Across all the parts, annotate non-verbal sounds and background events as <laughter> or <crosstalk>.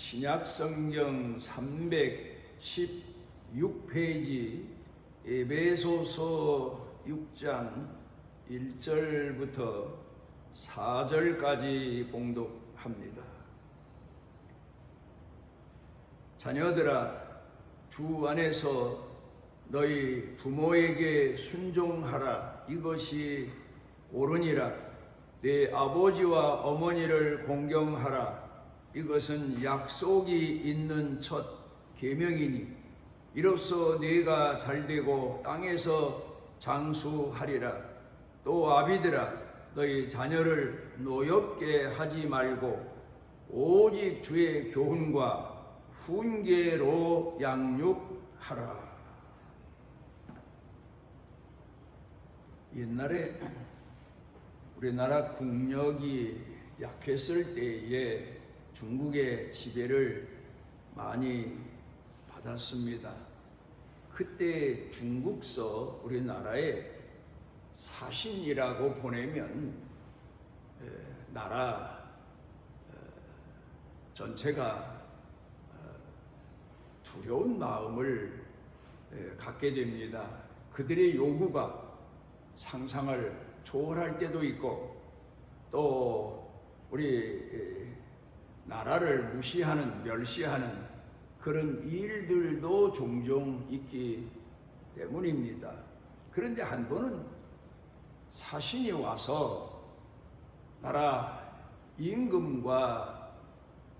신약 성경 316페이지 에베소서 6장 1절부터 4절까지 봉독합니다. 자녀들아 주 안에서 너희 부모에게 순종하라. 이것이 옳으니라. 내 아버지와 어머니를 공경하라 이것은 약속이 있는 첫 계명이니 이로써 네가 잘되고 땅에서 장수하리라 또 아비들아 너희 자녀를 노엽게 하지 말고 오직 주의 교훈과 훈계로 양육하라. 옛날에 우리나라 국력이 약했을 때에 중국의 지배를 많이 받았습니다. 그때 중국서 우리나라에 사신이라고 보내면 에, 나라 어, 전체가 어, 두려운 마음을 에, 갖게 됩니다. 그들의 요구가 상상을 초월할 때도 있고 또 우리 에, 나라를 무시하는 멸시하는 그런 일들도 종종 있기 때문입니다. 그런데 한 번은 사신이 와서 나라 임금과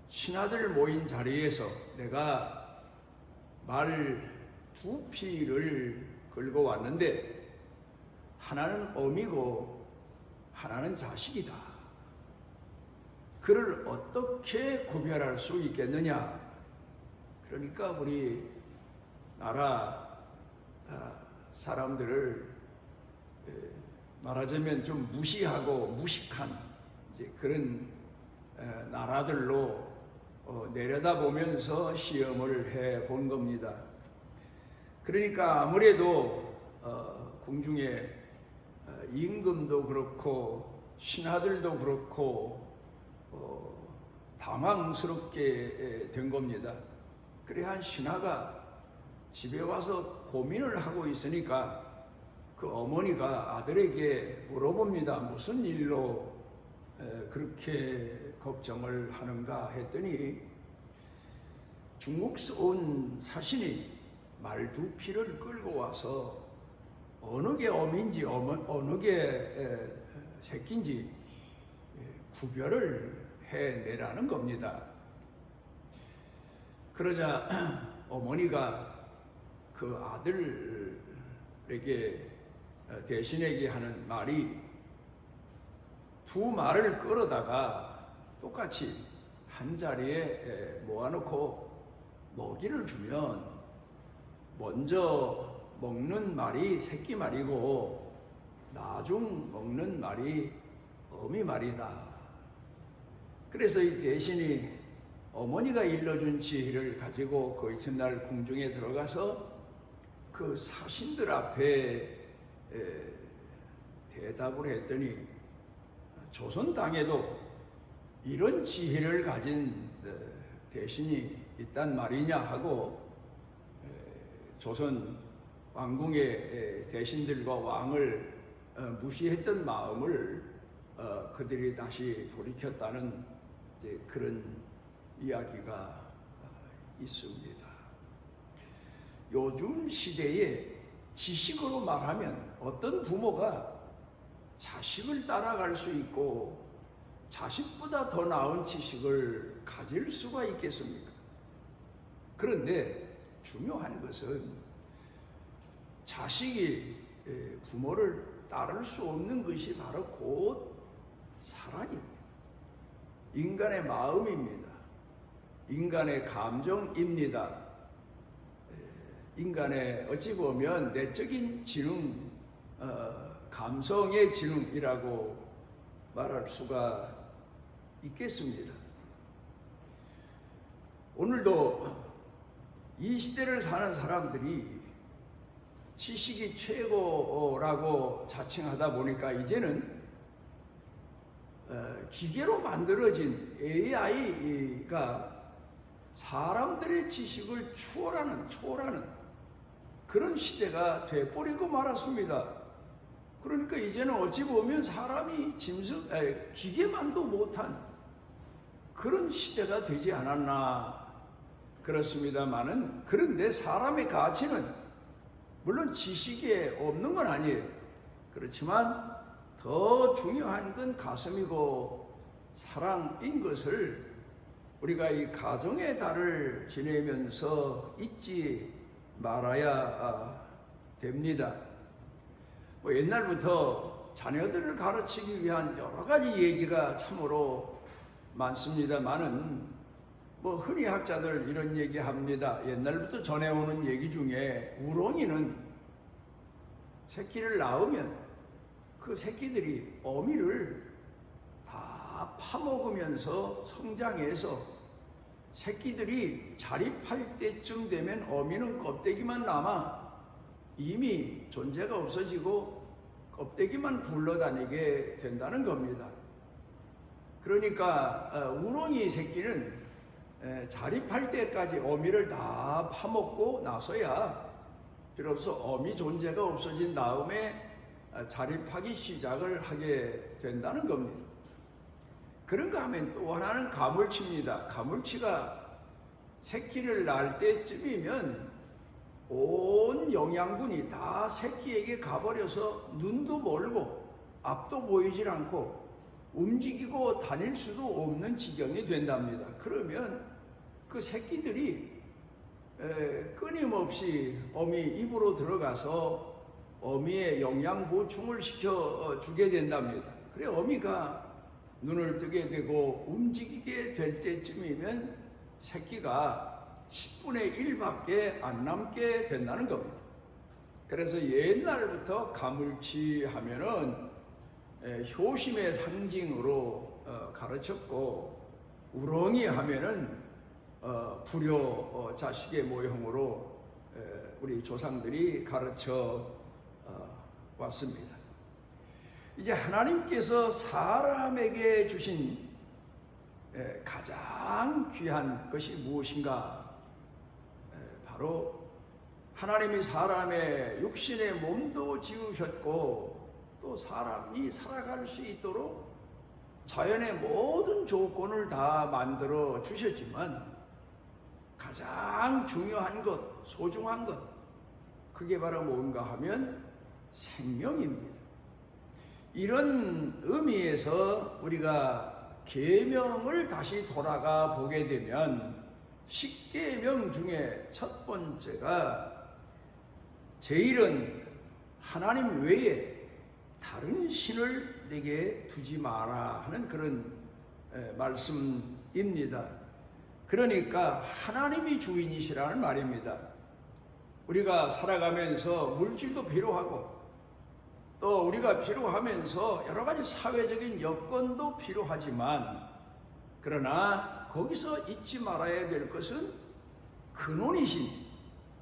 신하들 모인 자리에서 내가 말 두 피를 걸고 왔는데 하나는 어미고 하나는 자식이다. 그를 어떻게 구별할 수 있겠느냐? 그러니까 우리 나라 아, 사람들을 말하자면 좀 무시하고 무식한 이제 그런 나라들로 어, 내려다보면서 시험을 해 본 겁니다. 그러니까 아무래도 어, 궁중에 어, 임금도 그렇고 신하들도 그렇고 당황스럽게 된 겁니다. 그래 한 신하가 집에 와서 고민을 하고 있으니까 그 어머니가 아들에게 물어봅니다. 무슨 일로 그렇게 걱정을 하는가 했더니 중국서 온 사신이 말두피를 끌고 와서 어느 게 어민지 어느 게 새끼인지 구별을 해내라는 겁니다. 그러자 <clears throat> 어머니가 그 아들에게 어, 대신에게 하는 말이 두 말을 끌어다가 똑같이 한 자리에 모아놓고 먹이를 주면 먼저 먹는 말이 새끼 말이고 나중 먹는 말이 어미 말이다. 그래서 이 대신이 어머니가 일러준 지혜를 가지고 그 이튿날 궁중에 들어가서 그 사신들 앞에 대답을 했더니 조선 땅에도 이런 지혜를 가진 어, 대신이 있단 말이냐 하고 조선 왕궁의 대신들과 왕을 어, 무시했던 마음을 어, 그들이 다시 돌이켰다는 그런 이야기가 있습니다. 요즘 시대에 지식으로 말하면 어떤 부모가 자식을 따라갈 수 있고 자식보다 더 나은 지식을 가질 수가 있겠습니까? 그런데 중요한 것은 자식이 부모를 따를 수 없는 것이 바로 곧 사랑입니다. 인간의 마음입니다. 인간의 감정입니다. 인간의 어찌 보면 내적인 지능, 어, 감성의 지능이라고 말할 수가 있겠습니다. 오늘도 이 시대를 사는 사람들이 지식이 최고라고 자칭하다 보니까 이제는 어, 기계로 만들어진 AI가 사람들의 지식을 추월하는 초월하는 그런 시대가 돼버리고 말았습니다. 그러니까 이제는 어찌 보면 사람이 짐승, 아니, 기계만도 못한 그런 시대가 되지 않았나 그렇습니다만은 그런데 사람의 가치는 물론 지식에 없는 건 아니에요. 그렇지만 더 중요한 건 가슴이고 사랑인 것을 우리가 이 가정의 달을 지내면서 잊지 말아야 아, 됩니다. 뭐 옛날부터 자녀들을 가르치기 위한 여러 가지 얘기가 참으로 많습니다만은 뭐 흔히 학자들 이런 얘기 합니다. 옛날부터 전해오는 얘기 중에 우렁이는 새끼를 낳으면 그 새끼들이 어미를 다 파먹으면서 성장해서 새끼들이 자립할 때쯤 되면 어미는 껍데기만 남아 이미 존재가 없어지고 껍데기만 굴러다니게 된다는 겁니다. 그러니까 어, 우렁이 새끼는 에, 자립할 때까지 어미를 다 파먹고 나서야 비로소 어미 존재가 없어진 다음에 어, 자립하기 시작을 하게 된다는 겁니다. 그런가 하면 또 하나는 가물치입니다. 가물치가 새끼를 낳을 때쯤이면 온 영양분이 다 새끼에게 가버려서 눈도 멀고 앞도 보이질 않고 움직이고 다닐 수도 없는 지경이 된답니다. 그러면 그 새끼들이 에, 끊임없이 어미 입으로 들어가서 어미의 영양 보충을 시켜 주게 된답니다. 그래 어미가 눈을 뜨게 되고 움직이게 될 때쯤이면 새끼가 10분의 1밖에 안 남게 된다는 겁니다. 그래서 옛날부터 가물치 하면은 효심의 상징으로 어, 가르쳤고 우렁이 하면은 어, 불효 어, 자식의 모형으로 우리 조상들이 가르쳐 왔습니다. 이제 하나님께서 사람에게 주신 가장 귀한 것이 무엇인가? 바로 하나님이 사람의 육신의 몸도 지으셨고 또 사람이 살아갈 수 있도록 자연의 모든 조건을 다 만들어 주셨지만 가장 중요한 것, 소중한 것, 그게 바로 뭔가 하면 생명입니다. 이런 의미에서 우리가 계명을 다시 돌아가 보게 되면 십계명 중에 첫 번째가 제일은 하나님 외에 다른 신을 내게 두지 마라 하는 그런 말씀입니다. 그러니까 하나님이 주인이시라는 말입니다. 우리가 살아가면서 물질도 필요하고 또 우리가 필요하면서 여러 가지 사회적인 여건도 필요하지만 그러나 거기서 잊지 말아야 될 것은 근원이신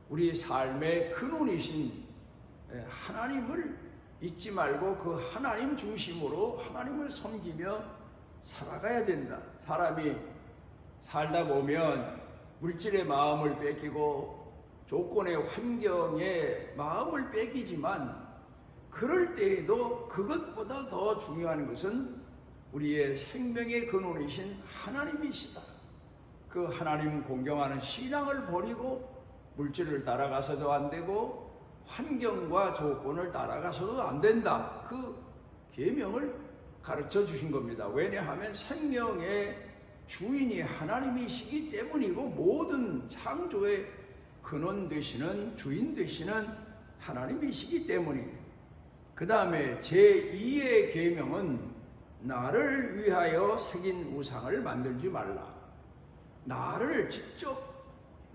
우리 삶의 근원이신 하나님을 잊지 말고 그 하나님 중심으로 하나님을 섬기며 살아가야 된다. 사람이 살다 보면 물질의 마음을 뺏기고 조건의 환경에 마음을 뺏기지만 그럴 때에도 그것보다 더 중요한 것은 우리의 생명의 근원이신 하나님이시다. 그 하나님 공경하는 신앙을 버리고 물질을 따라가서도 안 되고 환경과 조건을 따라가서도 안 된다. 그 계명을 가르쳐 주신 겁니다. 왜냐하면 생명의 주인이 하나님이시기 때문이고 모든 창조의 근원 되시는 주인 되시는 하나님이시기 때문입니다. 그 다음에 제2의 계명은 나를 위하여 새긴 우상을 만들지 말라. 나를 직접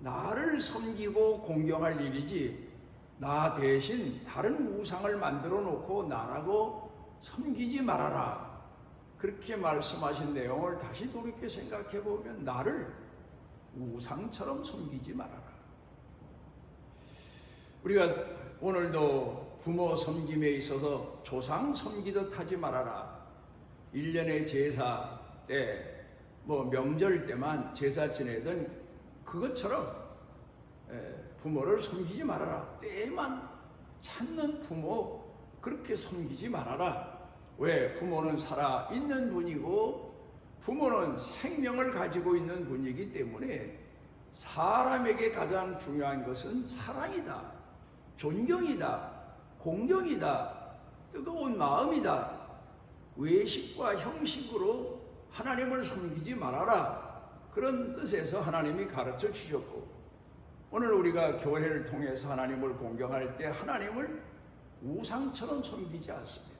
나를 섬기고 공경할 일이지 나 대신 다른 우상을 만들어 놓고 나라고 섬기지 말아라. 그렇게 말씀하신 내용을 다시 돌이켜 생각해 보면 나를 우상처럼 섬기지 말아라. 우리가 오늘도 부모 섬김에 있어서 조상 섬기듯 하지 말아라. 1년의 제사 때, 뭐 명절 때만 제사 지내든 그것처럼 에, 부모를 섬기지 말아라. 때만 찾는 부모 그렇게 섬기지 말아라. 왜 부모는 살아 있는 분이고 부모는 생명을 가지고 있는 분이기 때문에 사람에게 가장 중요한 것은 사랑이다. 존경이다. 공경이다. 뜨거운 마음이다. 외식과 형식으로 하나님을 섬기지 말아라. 그런 뜻에서 하나님이 가르쳐 주셨고, 오늘 우리가 교회를 통해서 하나님을 공경할 때 하나님을 우상처럼 섬기지 않습니다.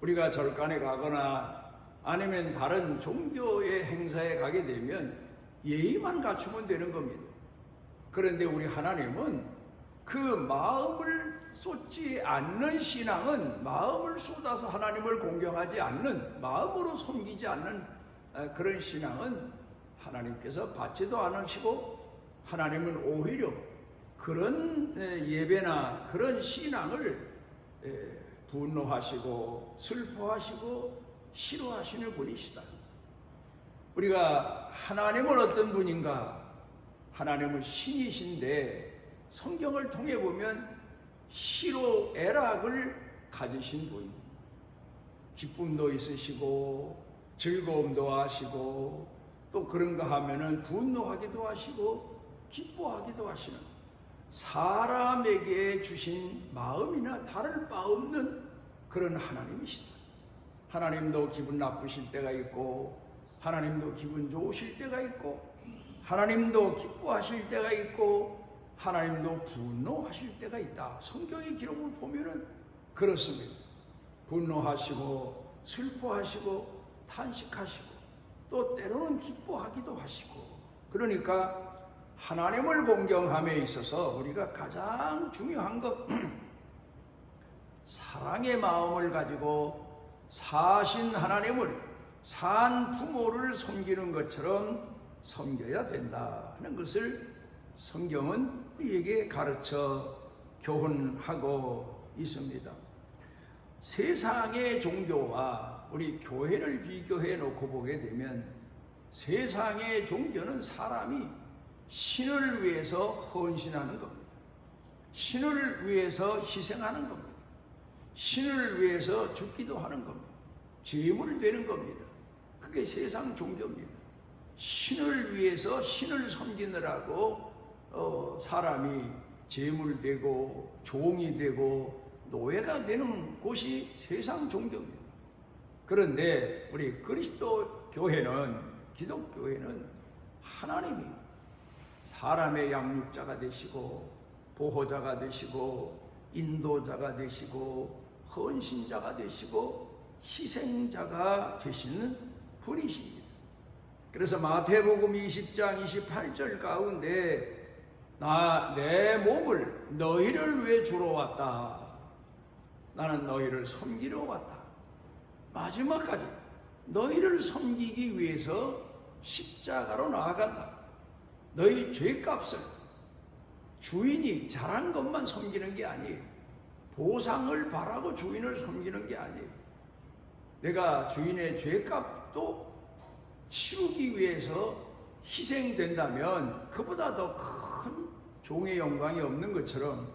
우리가 절간에 가거나 아니면 다른 종교의 행사에 가게 되면 예의만 갖추면 되는 겁니다. 그런데 우리 하나님은 그 마음을 쏟지 않는 신앙은 마음을 쏟아서 하나님을 공경하지 않는 마음으로 섬기지 않는 아, 그런 신앙은 하나님께서 받지도 않으시고 하나님은 오히려 그런 예배나 그런 신앙을 분노하시고 슬퍼하시고 싫어하시는 분이시다. 우리가 하나님은 어떤 분인가? 하나님은 신이신데 성경을 통해 보면 시로 애락을 가지신 분. 기쁨도 있으시고 즐거움도 하시고 또 그런가 하면은 분노하기도 하시고 기뻐하기도 하시는 사람에게 주신 마음이나 다를 바 없는 그런 하나님이시다. 하나님도 기분 나쁘실 때가 있고 하나님도 기분 좋으실 때가 있고 하나님도 기뻐하실 때가 있고 하나님도 분노하실 때가 있다. 성경의 기록을 보면은 그렇습니다. 분노하시고 슬퍼하시고 탄식하시고 또 때로는 기뻐하기도 하시고 그러니까 하나님을 공경함에 있어서 우리가 가장 중요한 것 <clears throat> 사랑의 마음을 가지고 사신 하나님을 산 부모를 섬기는 것처럼 섬겨야 된다 하는 것을 성경은 우리에게 가르쳐 교훈하고 있습니다. 세상의 종교와 우리 교회를 비교해 놓고 보게 되면 세상의 종교는 사람이 신을 위해서 헌신하는 겁니다. 신을 위해서 희생하는 겁니다. 신을 위해서 죽기도 하는 겁니다. 제물 되는 겁니다. 그게 세상 종교입니다. 신을 위해서 신을 섬기느라고 어, 사람이 제물 되고 종이 되고 노예가 되는 곳이 세상 종교입니다. 그런데 우리 그리스도 교회는 기독교회는 하나님이 사람의 양육자가 되시고 보호자가 되시고 인도자가 되시고 헌신자가 되시고 희생자가 되시는 분이십니다. 그래서 마태복음 20장 28절 가운데 나 내 몸을 너희를 위해 주러 왔다. 나는 너희를 섬기러 왔다. 마지막까지 너희를 섬기기 위해서 십자가로 나아간다. 너희 죄값을 주인이 잘한 것만 섬기는 게 아니에요. 보상을 바라고 주인을 섬기는 게 아니에요. 내가 주인의 죄값도 치우기 위해서 희생된다면 그보다 더큰 종의 영광이 없는 것처럼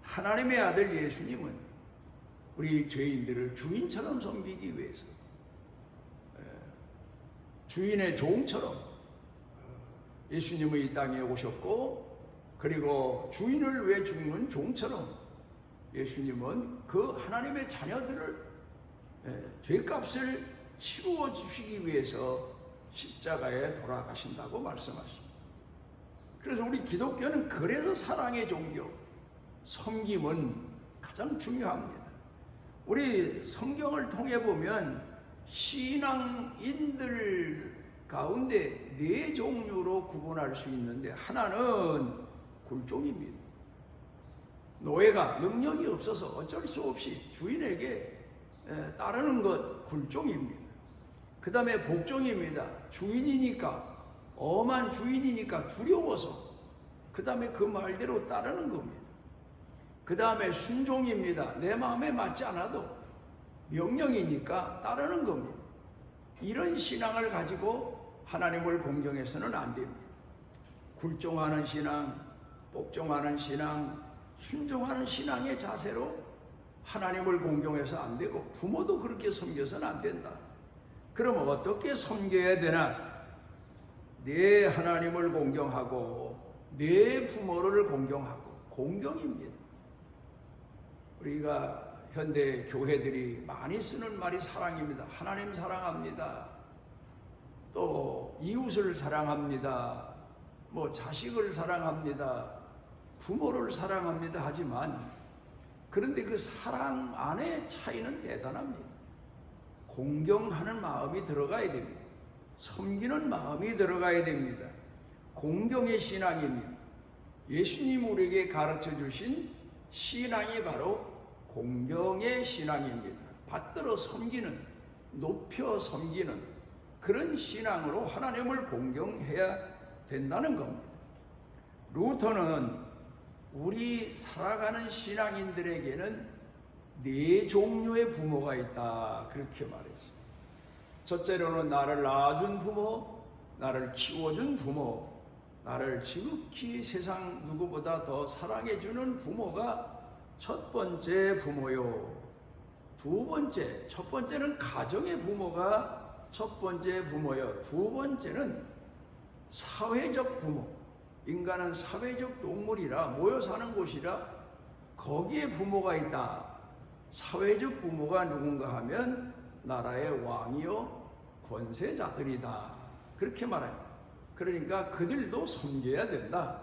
하나님의 아들 예수님은 우리 죄인들을 주인처럼 섬기기 위해서 주인의 종처럼 예수님의 이 땅에 오셨고 그리고 주인을 위해 죽는 종처럼 예수님은 그 하나님의 자녀들을 죄값을 치루어 주시기 위해서 십자가에 돌아가신다고 말씀하십니다. 그래서 우리 기독교는 그래서 사랑의 종교, 섬김은 가장 중요합니다. 우리 성경을 통해 보면 신앙인들 가운데 네 종류로 구분할 수 있는데 하나는 굴종입니다. 노예가 능력이 없어서 어쩔 수 없이 주인에게 따르는 것 굴종입니다. 그 다음에 복종입니다. 주인이니까 엄한 주인이니까 두려워서 그 다음에 그 말대로 따르는 겁니다. 그 다음에 순종입니다. 내 마음에 맞지 않아도 명령이니까 따르는 겁니다. 이런 신앙을 가지고 하나님을 공경해서는 안 됩니다. 굴종하는 신앙, 복종하는 신앙, 순종하는 신앙의 자세로 하나님을 공경해서 안 되고 부모도 그렇게 섬겨서는 안 된다. 그럼 어떻게 섬겨야 되나? 내 하나님을 공경하고 내 부모를 공경하고 공경입니다. 우리가 현대 교회들이 많이 쓰는 말이 사랑입니다. 하나님 사랑합니다. 또 이웃을 사랑합니다. 뭐 자식을 사랑합니다. 부모를 사랑합니다. 하지만 그런데 그 사랑 안에 차이는 대단합니다. 공경하는 마음이 들어가야 됩니다. 섬기는 마음이 들어가야 됩니다. 공경의 신앙입니다. 예수님 우리에게 가르쳐 주신 신앙이 바로 공경의 신앙입니다. 받들어 섬기는, 높여 섬기는 그런 신앙으로 하나님을 공경해야 된다는 겁니다. 루터는 우리 살아가는 신앙인들에게는 네 종류의 부모가 있다. 그렇게 말했어요. 첫째로는 나를 낳아준 부모, 나를 키워준 부모, 나를 지극히 세상 누구보다 더 사랑해주는 부모가 첫 번째 부모요. 두 번째, 첫 번째는 가정의 부모가 첫 번째 부모요. 두 번째는 사회적 부모. 인간은 사회적 동물이라 모여 사는 곳이라 거기에 부모가 있다. 사회적 부모가 누군가 하면 나라의 왕이요 권세자들이다. 그렇게 말합니다. 그러니까 그들도 섬겨야 된다.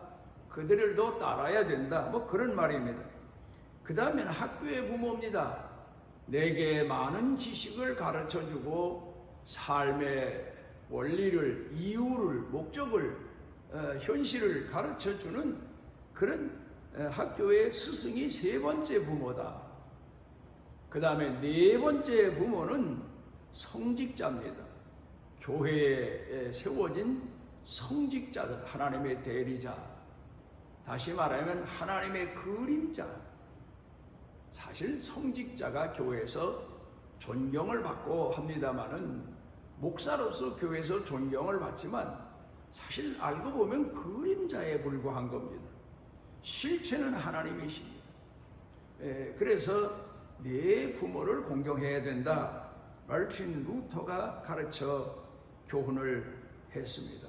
그들도 따라야 된다. 뭐 그런 말입니다. 그 다음에는 학교의 부모입니다. 내게 많은 지식을 가르쳐 주고 삶의 원리를, 이유를, 목적을, 어, 현실을 가르쳐 주는 그런 어, 학교의 스승이 세 번째 부모다. 그 다음에 네 번째 부모는 성직자입니다. 교회에 세워진 성직자들, 하나님의 대리자. 다시 말하면 하나님의 그림자. 사실 성직자가 교회에서 존경을 받고 합니다마는 목사로서 교회에서 존경을 받지만 사실 알고 보면 그림자에 불과한 겁니다. 실체는 하나님이십니다. 에, 그래서 내 부모를 공경해야 된다. 말틴 루터가 가르쳐 교훈을 했습니다.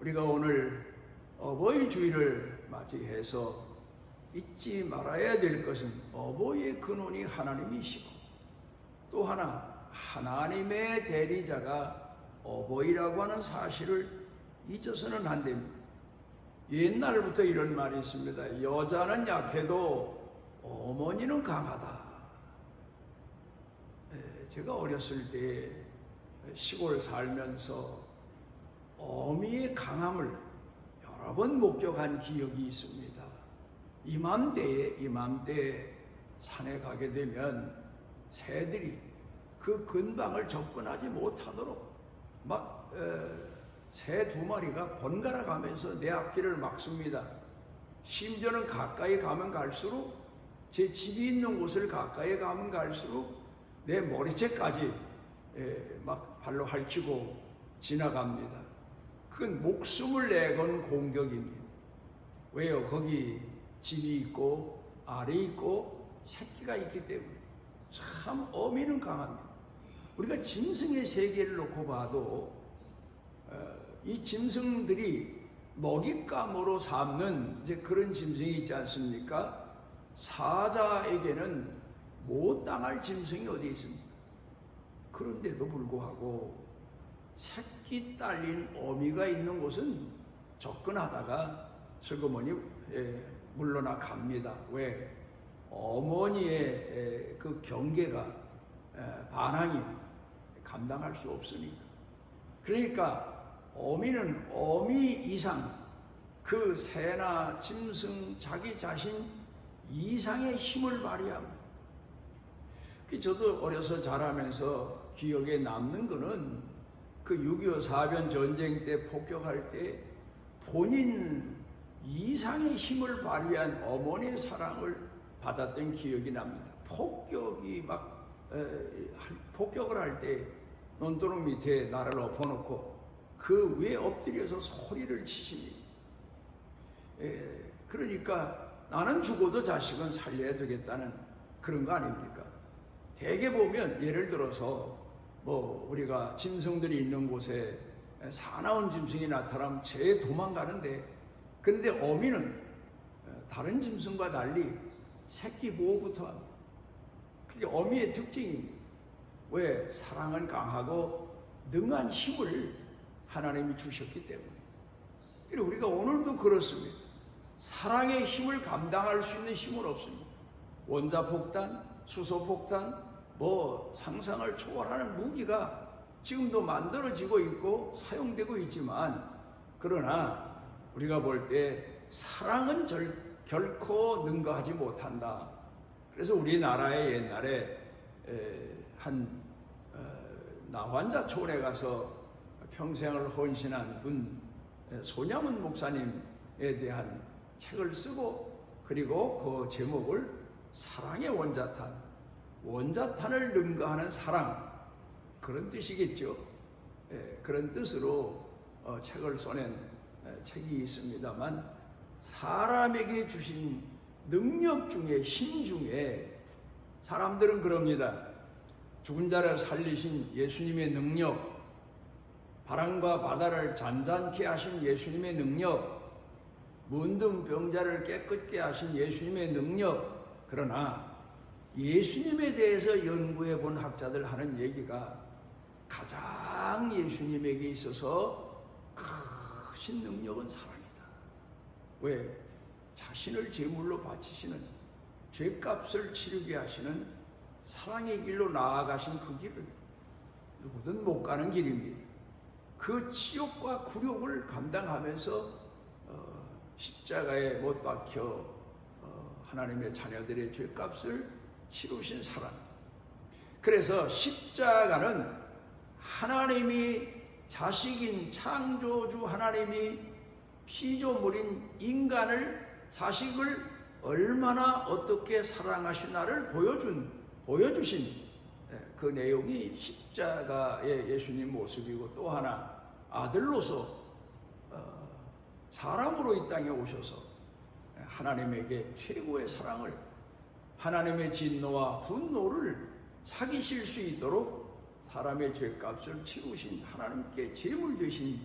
우리가 오늘 어버이 주일을 맞이해서 잊지 말아야 될 것은 어버이의 근원이 하나님이시고 또 하나 하나님의 대리자가 어버이라고 하는 사실을 잊어서는 안 됩니다. 옛날부터 이런 말이 있습니다. 여자는 약해도 어머니는 강하다. 예, 제가 어렸을 때 시골 살면서 어미의 강함을 여러 번 목격한 기억이 있습니다. 이맘때에 이맘때 산에 가게 되면 새들이 그 근방을 접근하지 못하도록 막 새 두 마리가 번갈아 가면서 내 앞길을 막습니다. 심지어는 가까이 가면 갈수록 제 집이 있는 곳을 가까이 가면 갈수록 내 머리채까지 막 발로 핥히고 지나갑니다. 그건 목숨을 내건 공격입니다. 왜요? 거기 집이 있고 알이 있고 새끼가 있기 때문에 참 어미는 강합니다. 우리가 짐승의 세계를 놓고 봐도 어, 이 짐승들이 먹잇감으로 삼는 이제 그런 짐승이 있지 않습니까? 사자에게는 못 당할 짐승이 어디 있습니까? 그런데도 불구하고 새끼 딸린 어미가 있는 곳은 접근하다가 슬그머니 예, 물러나 갑니다. 왜? 어머니의 그 경계가 반항이 감당할 수 없으니까. 그러니까 어미는 어미 이상 그 새나 짐승 자기 자신 이상의 힘을 발휘합니다. 그 저도 어려서 자라면서 기억에 남는 거는 그 6.25 사변 전쟁 때 폭격할 때 본인 이상의 힘을 발휘한 어머니의 사랑을 받았던 기억이 납니다. 폭격이 막 에, 폭격을 할 때 논두렁 밑에 나를 엎어놓고 그 위에 엎드려서 소리를 치십니다. 예, 그러니까 나는 죽어도 자식은 살려야 되겠다는 그런 거 아닙니까? 대개 보면 예를 들어서 뭐 우리가 짐승들이 있는 곳에 사나운 짐승이 나타나면 제 도망가는데 그런데 어미는 어, 다른 짐승과 달리 새끼 보호부터 합니다. 그게 어미의 특징입니다. 왜? 사랑은 강하고 능한 힘을 하나님이 주셨기 때문에. 그리고 우리가 오늘도 그렇습니다. 사랑의 힘을 감당할 수 있는 힘은 없습니다. 원자폭탄, 수소폭탄, 뭐 상상을 초월하는 무기가 지금도 만들어지고 있고 사용되고 있지만 그러나 우리가 볼 때 사랑은 절, 결코 능가하지 못한다. 그래서 우리나라에 옛날에 에, 한 어, 나환자촌에 가서 평생을 헌신한 분 에, 소냐문 목사님에 대한 책을 쓰고 그리고 그 제목을 사랑의 원자탄, 원자탄을 능가하는 사랑 그런 뜻이겠죠. 에, 그런 뜻으로 어, 책을 써낸 에, 책이 있습니다만 사람에게 주신 능력 중에 힘 중에 사람들은 그럽니다. 죽은 자를 살리신 예수님의 능력, 바람과 바다를 잔잔케 하신 예수님의 능력, 문둥병자를 깨끗게 하신 예수님의 능력, 그러나 예수님에 대해서 연구해 본 학자들 하는 얘기가 가장 예수님에게 있어서 크신 능력은 사랑이다. 왜? 자신을 제물로 바치시는 죄값을 치르게 하시는 사랑의 길로 나아가신 그 길을 누구든 못 가는 길입니다. 그 치욕과 굴욕을 감당하면서 어, 십자가에 못 박혀 어, 하나님의 자녀들의 죄값을 치르신 사람. 그래서 십자가는 하나님이 자식인 창조주 하나님이 피조물인 인간을 자식을 얼마나 어떻게 사랑하시나를 보여준 보여주신 예, 그 내용이 십자가의 예수님 모습이고 또 하나 아들로서 어, 사람으로 이 땅에 오셔서 하나님에게 최고의 사랑을 하나님의 진노와 분노를 사기실 수 있도록 사람의 죄값을 치루신 하나님께 제물 되신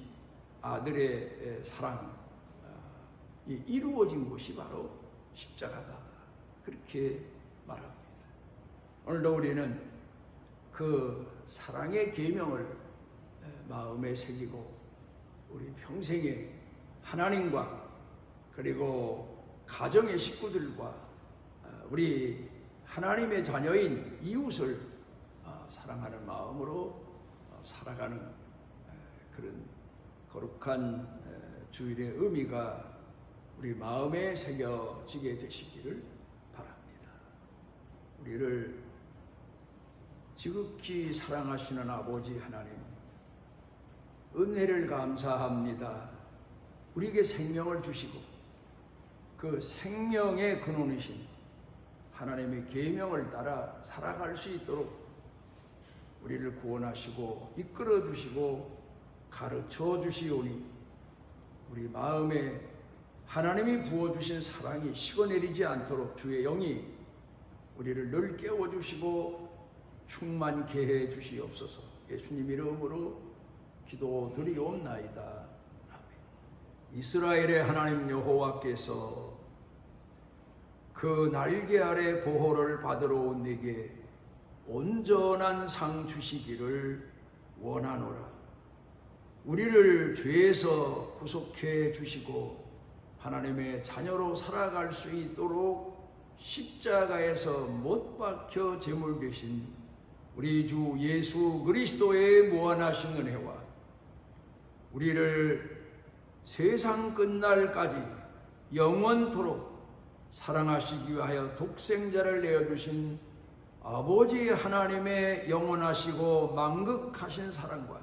아들의 사랑 이 이루어진 곳이 바로 십자가다 그렇게 말합니다. 오늘도 우리는 그 사랑의 계명을 마음에 새기고 우리 평생에 하나님과 그리고 가정의 식구들과 우리 하나님의 자녀인 이웃을 어, 사랑하는 마음으로 어, 살아가는 그런 거룩한 주일의 의미가 우리 마음에 새겨지게 되시기를 바랍니다. 우리를 지극히 사랑하시는 아버지 하나님, 은혜를 감사합니다. 우리에게 생명을 주시고 그 생명의 근원이신 하나님의 계명을 따라 살아갈 수 있도록 우리를 구원하시고 이끌어 주시고 가르쳐 주시오니 우리 마음에 하나님이 부어 주신 사랑이 식어내리지 않도록 주의 영이 우리를 늘 깨워 주시고 충만케 해 주시옵소서 예수님 이름으로 기도드리옵나이다. 이스라엘의 하나님 여호와께서 그 날개 아래 보호를 받으러 온 내게 온전한 상 주시기를 원하노라. 우리를 죄에서 구속해 주시고 하나님의 자녀로 살아갈 수 있도록 십자가에서 못 박혀 제물 되신 우리 주 예수 그리스도의 무한하신 은혜와 우리를 세상 끝날까지 영원토록 사랑하시기 위하여 독생자를 내어주신 아버지 하나님의 영원하시고 망극하신 사랑과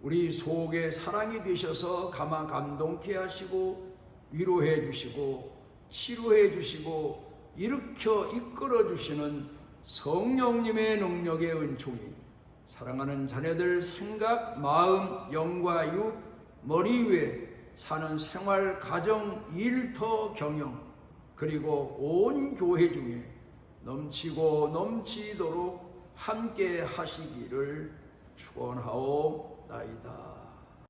우리 속에 사랑이 되셔서 가만 감동케 하시고 위로해 주시고 치료해 주시고 일으켜 이끌어 주시는 성령님의 능력의 은총이 사랑하는 자녀들 생각, 마음, 영과 육, 머리 위에 사는 생활, 가정, 일터, 경영 그리고 온 교회 중에 넘치고 넘치도록 함께 하시기를 축원하옵나이다.